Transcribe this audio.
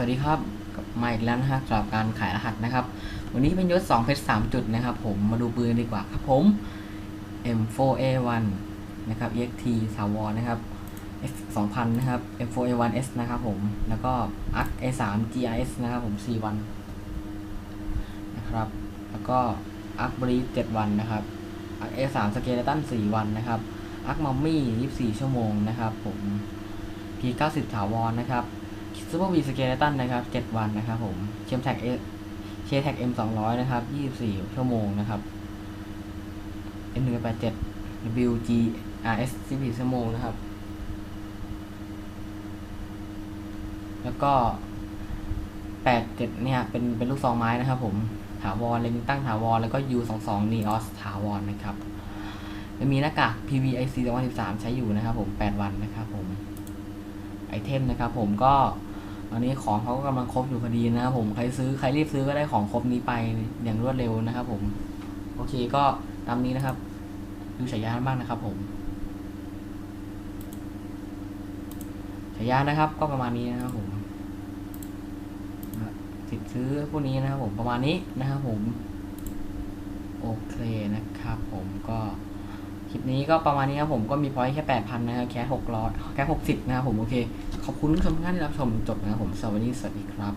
สวัสดีครับกับมาอีกแล้วนะฮะสำหรับการขายรหัสนะครับ วันนี้เป็นยศ2เพชร3จุดนะครับ ผมมาดูปืนดีกว่าครับผม M4A1 นะครับ EXT สาวรนะครับ X 2000นะครับ M4A1S นะครับผมแล้วก็ ARC A3 GRS นะครับผม4วันนะครับแล้วก็ ARC Breeze 7วันนะครับ ARC A3 Skeleton 4วันนะครับ ARC Mummy 24 ชั่วโมงนะครับผม P90 ถาวรนะครับ ซูเปอร์วีสเกเลตันนะครับ7วันนะครับผมเชมแท็กเอเชแท็กเอ็มสองร้อยนะครับ24ชั่วโมงนะครับ M หนึ่งแปดเจ็ด WG RS 14ชั่วโมงนะครับ แล้วก็87เนี่ยเป็นเป็นลูกซองไม้นะครับผมถาวรเลนตั้งถาวรแล้วก็ U 2 2 Neos ถาวรนะครับจะมีหน้ากาก PVIC 2013 ใช้อยู่นะครับผม 8 วันนะครับผม ไอเทมนะครับผมก็ ตอนนี้ของเขาก็กำลังครบอยู่พอดีนะครับผม ใครซื้อใครรีบซื้อก็ได้ของครบนี้ไปอย่างรวดเร็วนะครับผม โอเคก็ตามนี้นะครับ ดูฉายาบ้างนะครับผมฉายานะครับ ก็ประมาณนี้นะครับผมสิทธิ์ซื้อพวกนี้นะครับผมประมาณนี้นะครับผม โอเคนะครับผมก็คลิปนี้ก็ประมาณนี้ครับผมก็มีพอยต์แค่แปดพันนะครับแค่หกร้อยแค่หกสิบนะครับผมโอเค ขอบคุณทุกท่านที่รับชมจบนะครับผมสวัสดีสวัสดีครับ